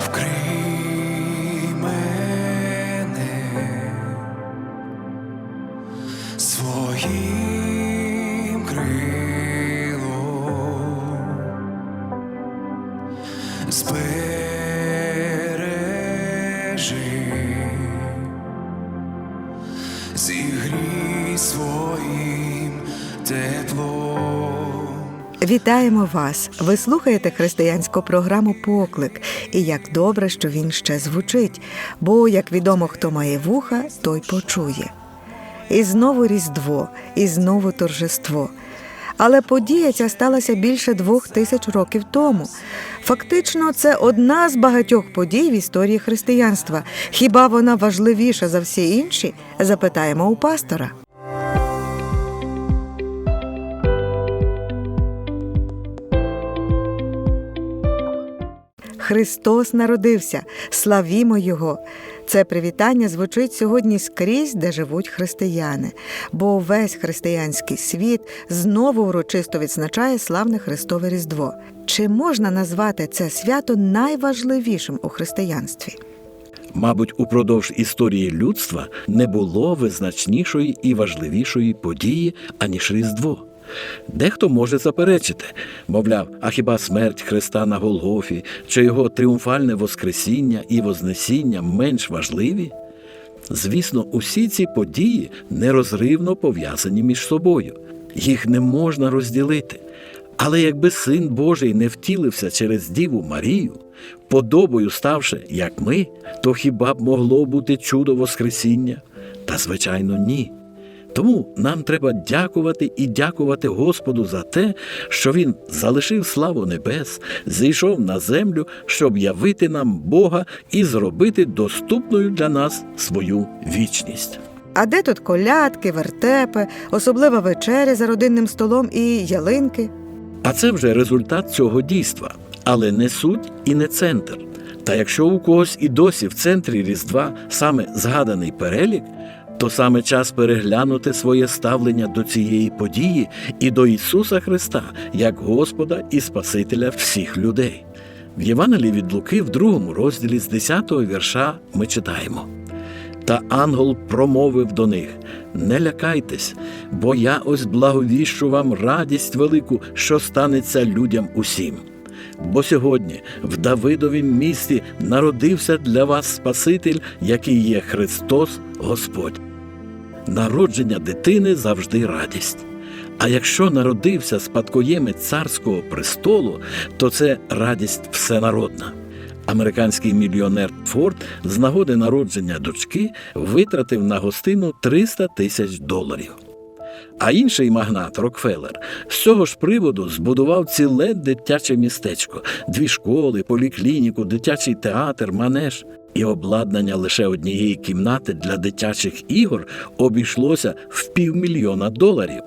вкрий Вітаємо вас! Ви слухаєте християнську програму Поклик. І як добре, що він ще звучить, бо, як відомо, хто має вуха, той почує. І знову Різдво, і знову торжество. Але подія ця сталася більше двох тисяч років тому. Фактично, це одна з багатьох подій в історії християнства. Хіба вона важливіша за всі інші? Запитаємо у пастора. Христос народився, славімо Його. Це привітання звучить сьогодні скрізь, де живуть християни, бо весь християнський світ знову урочисто відзначає славне Христове Різдво. Чи можна назвати це свято найважливішим у християнстві? Мабуть, упродовж історії людства не було визначнішої і важливішої події, аніж Різдво. Дехто може заперечити, мовляв, а хіба смерть Христа на Голгофі чи його тріумфальне Воскресіння і Вознесіння менш важливі? Звісно, усі ці події нерозривно пов'язані між собою. Їх не можна розділити. Але якби син Божий не втілився через Діву Марію, подобою ставши, як ми, то хіба б могло бути чудо Воскресіння? Та звичайно, ні. Тому нам треба дякувати і дякувати Господу за те, що Він залишив славу небес, зійшов на землю, щоб явити нам Бога і зробити доступною для нас свою вічність. А де тут колядки, вертепи, особлива вечеря за родинним столом і ялинки? А це вже результат цього дійства, але не суть і не центр. Та якщо у когось і досі в центрі Різдва саме згаданий перелік, то саме час переглянути своє ставлення до цієї події і до Ісуса Христа як Господа і Спасителя всіх людей. В Євангелії від Луки, в другому розділі з 10-го вірша, ми читаємо. Та ангел промовив до них: Не лякайтесь, бо я ось благовіщу вам радість велику, що станеться людям усім. Бо сьогодні в Давидовім місті народився для вас Спаситель, який є Христос Господь. Народження дитини завжди радість. А якщо народився спадкоємець царського престолу, то це радість всенародна. Американський мільйонер Форд з нагоди народження дочки витратив на гостину 300 тисяч доларів. А інший магнат Рокфеллер з цього ж приводу збудував ціле дитяче містечко, дві школи, поліклініку, дитячий театр, манеж. І обладнання лише однієї кімнати для дитячих ігор обійшлося в півмільйона доларів.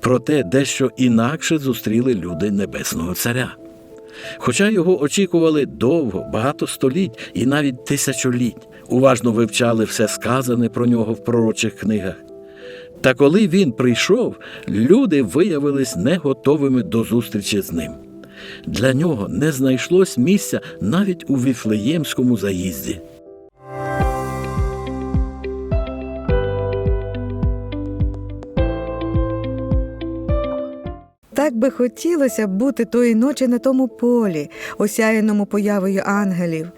Проте дещо інакше зустріли люди Небесного Царя. Хоча його очікували довго, багато століть і навіть тисячоліть, уважно вивчали все сказане про нього в пророчих книгах. Та коли він прийшов, люди виявились не готовими до зустрічі з ним. Для нього не знайшлось місця навіть у Віфлеємському заїзді. Так би хотілося бути тої ночі на тому полі, осяяному появою ангелів.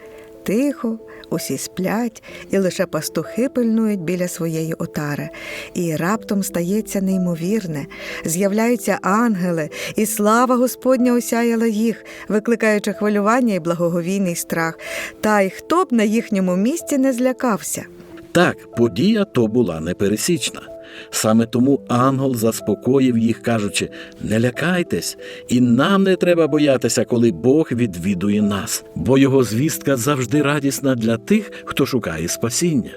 Тихо, усі сплять, і лише пастухи пильнують біля своєї отари. І раптом стається неймовірне. З'являються ангели, і слава Господня осяяла їх, викликаючи хвилювання і благоговійний страх. Та й хто б на їхньому місці не злякався. Так, подія то була непересічна. Саме тому ангел заспокоїв їх, кажучи: не лякайтесь, і нам не треба боятися, коли Бог відвідує нас, бо його звістка завжди радісна для тих, хто шукає спасіння.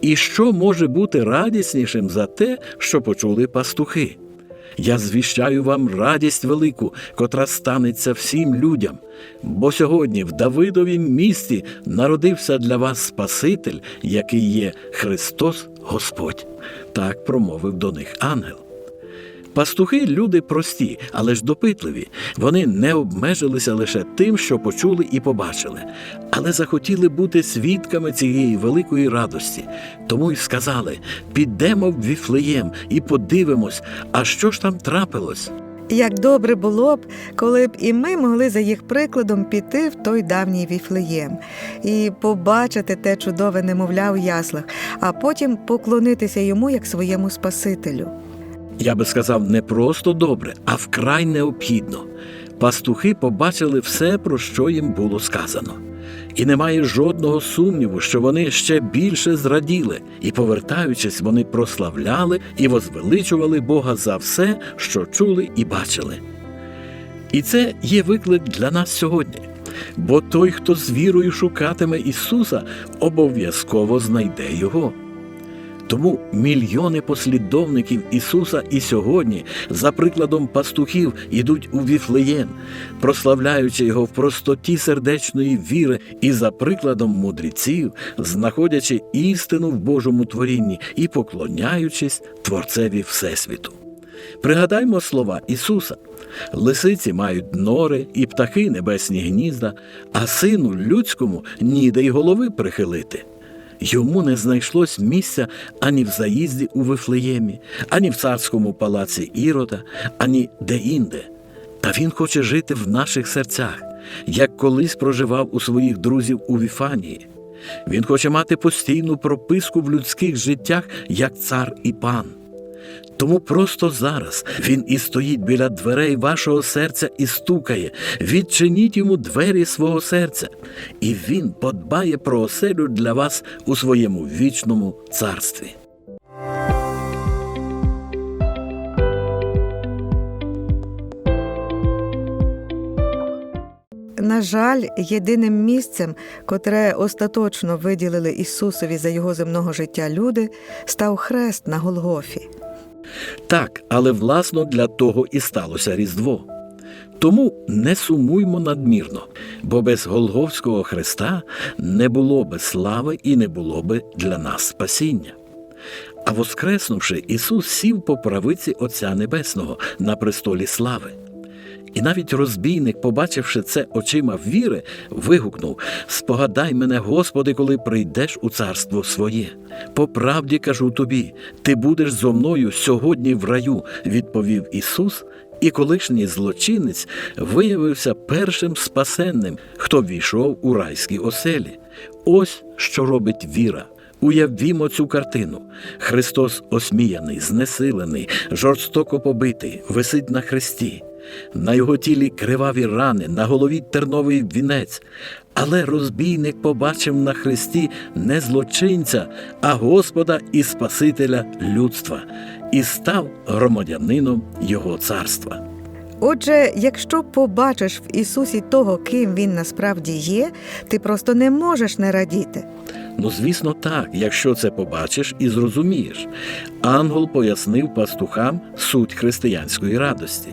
І що може бути радіснішим за те, що почули пастухи? Я звіщаю вам радість велику, котра станеться всім людям. Бо сьогодні в Давидовім місті народився для вас Спаситель, який є Христос Господь. Так промовив до них ангел. Пастухи люди прості, але ж допитливі. Вони не обмежилися лише тим, що почули і побачили, але захотіли бути свідками цієї великої радості. Тому й сказали: підемо в Віфлеєм і подивимось, а що ж там трапилось. Як добре було б, коли б і ми могли за їх прикладом піти в той давній віфлеєм і побачити те чудове немовля у яслах, а потім поклонитися йому як своєму Спасителю. Я би сказав, не просто добре, а вкрай необхідно. Пастухи побачили все, про що їм було сказано. І немає жодного сумніву, що вони ще більше зраділи, і, повертаючись, вони прославляли і возвеличували Бога за все, що чули і бачили. І це є виклик для нас сьогодні. Бо той, хто з вірою шукатиме Ісуса, обов'язково знайде Його. Тому мільйони послідовників Ісуса і сьогодні, за прикладом пастухів, ідуть у Віфлеєм, прославляючи його в простоті сердечної віри і за прикладом мудреців, знаходячи істину в Божому творінні і поклоняючись Творцеві Всесвіту. Пригадаймо слова Ісуса: лисиці мають нори і птахи небесні гнізда, а сину людському ніде й голови прихилити. Йому не знайшлось місця ані в заїзді у Вифлеємі, ані в царському палаці Ірода, ані де-інде. Та він хоче жити в наших серцях, як колись проживав у своїх друзів у Віфанії. Він хоче мати постійну прописку в людських життях як цар і пан. Тому просто зараз він і стоїть біля дверей вашого серця і стукає. Відчиніть йому двері свого серця, і він подбає про оселю для вас у своєму вічному царстві. На жаль, єдиним місцем, котре остаточно виділили Ісусові за його земного життя люди, став хрест на Голгофі. Так, але власно для того і сталося Різдво. Тому не сумуймо надмірно, бо без Голговського Христа не було би слави і не було би для нас спасіння. А воскреснувши, Ісус сів по правиці Отця Небесного на престолі слави. І навіть розбійник, побачивши це очима віри, вигукнув: Спогадай мене, Господи, коли прийдеш у царство своє. По правді кажу тобі, ти будеш зо мною сьогодні в раю, відповів Ісус, і колишній злочинець виявився першим спасенним, хто війшов у райські оселі. Ось що робить віра. Уявімо цю картину. Христос осміяний, знесилений, жорстоко побитий, висить на хресті. На його тілі криваві рани, на голові терновий вінець. Але розбійник побачив на хресті не злочинця, а Господа і Спасителя людства, і став громадянином Його царства. Отже, якщо побачиш в Ісусі того, ким він насправді є, ти просто не можеш не радіти. Ну, звісно, так, якщо це побачиш і зрозумієш. Ангел пояснив пастухам суть християнської радості.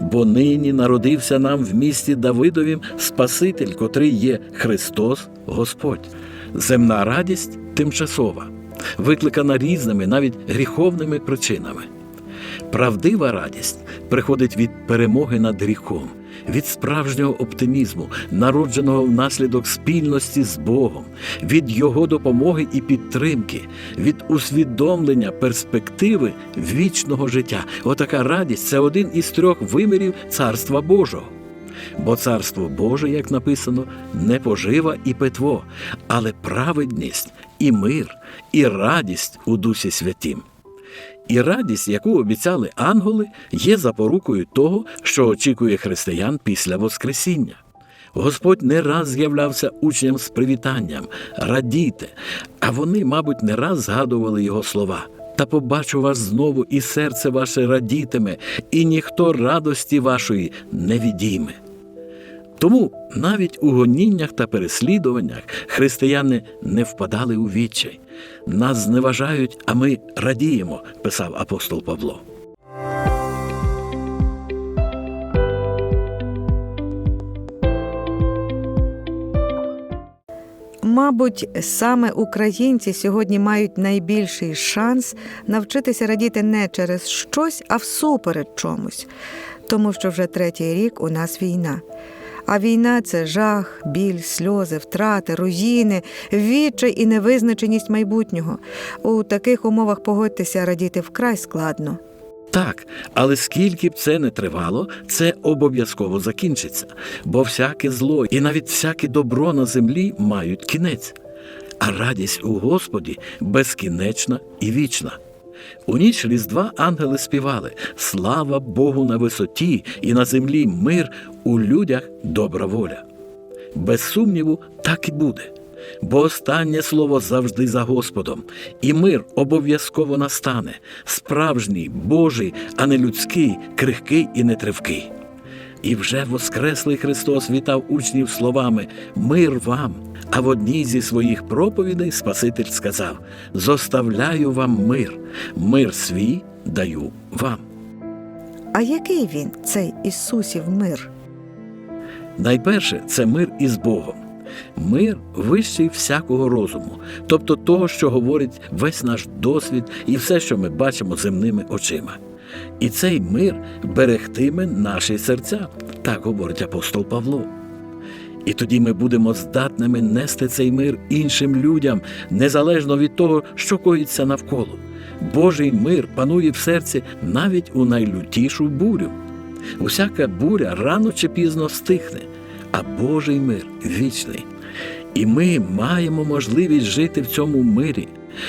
Бо нині народився нам в місті Давидовім Спаситель, котрий є Христос Господь. Земна радість тимчасова, викликана різними, навіть гріховними причинами. Правдива радість приходить від перемоги над гріхом, від справжнього оптимізму, народженого внаслідок спільності з Богом, від Його допомоги і підтримки, від усвідомлення перспективи вічного життя. Отака радість це один із трьох вимірів Царства Божого. Бо царство Боже, як написано, не пожива і питво, але праведність і мир, і радість у Дусі Святім. І радість, яку обіцяли ангели, є запорукою того, що очікує християн після Воскресіння. Господь не раз з'являвся учням з привітанням радійте, а вони, мабуть, не раз згадували його слова. Та побачу вас знову, і серце ваше радітиме, і ніхто радості вашої не відійме. Тому навіть у гоніннях та переслідуваннях християни не впадали у відчай. Нас зневажають, а ми радіємо, писав апостол Павло. Мабуть, саме українці сьогодні мають найбільший шанс навчитися радіти не через щось, а всуперед чомусь, тому що вже третій рік у нас війна. А війна це жах, біль, сльози, втрати, руїни, відчай і невизначеність майбутнього. У таких умовах погодьтеся радіти вкрай складно. Так, але скільки б це не тривало, це обов'язково закінчиться, бо всяке зло і навіть всяке добро на землі мають кінець, а радість у Господі безкінечна і вічна. У ніч Різдва ангели співали Слава Богу на висоті і на землі мир, у людях добра воля. Без сумніву, так і буде. Бо останнє слово завжди за Господом, і мир обов'язково настане, справжній, Божий, а не людський, крихкий і нетривкий. І вже Воскреслий Христос вітав учнів словами Мир вам. А в одній зі своїх проповідей Спаситель сказав: Зоставляю вам мир, мир свій даю вам. А який він, цей Ісусів мир? Найперше це мир із Богом. Мир вищий всякого розуму, тобто того, що говорить весь наш досвід і все, що ми бачимо земними очима. І цей мир берегтиме наші серця, так говорить апостол Павло. І тоді ми будемо здатними нести цей мир іншим людям, незалежно від того, що коїться навколо. Божий мир панує в серці навіть у найлютішу бурю. Усяка буря рано чи пізно стихне, а Божий мир вічний. І ми маємо можливість жити в цьому мирі.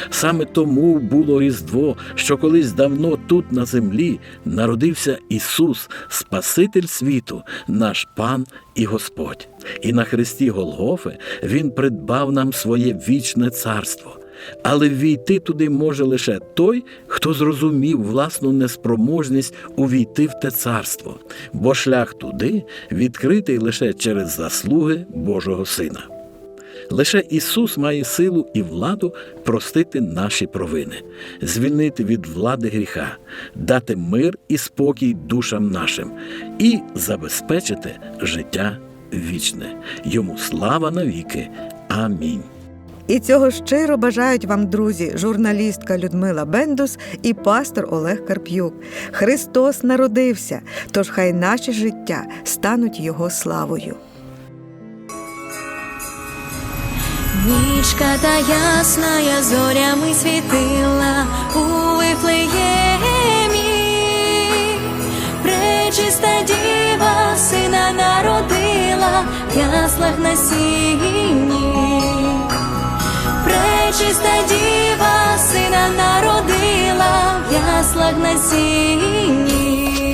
Саме тому було Різдво, що колись давно тут на землі народився Ісус, Спаситель світу, наш Пан і Господь. І на хресті Голгофи Він придбав нам своє вічне царство. Але ввійти туди може лише той, хто зрозумів власну неспроможність увійти в те царство, бо шлях туди відкритий лише через заслуги Божого Сина. Лише Ісус має силу і владу простити наші провини, звільнити від влади гріха, дати мир і спокій душам нашим і забезпечити життя вічне. Йому слава навіки. Амінь. І цього щиро бажають вам, друзі, журналістка Людмила Бендус і пастор Олег Карп'юк. Христос народився, тож хай наші життя стануть Його славою. Нічка та ясна зорями світила у Вифлеємі, пречиста діва сина народила в яслах на сіні. Пречиста діва сина народила в яслах на сіні.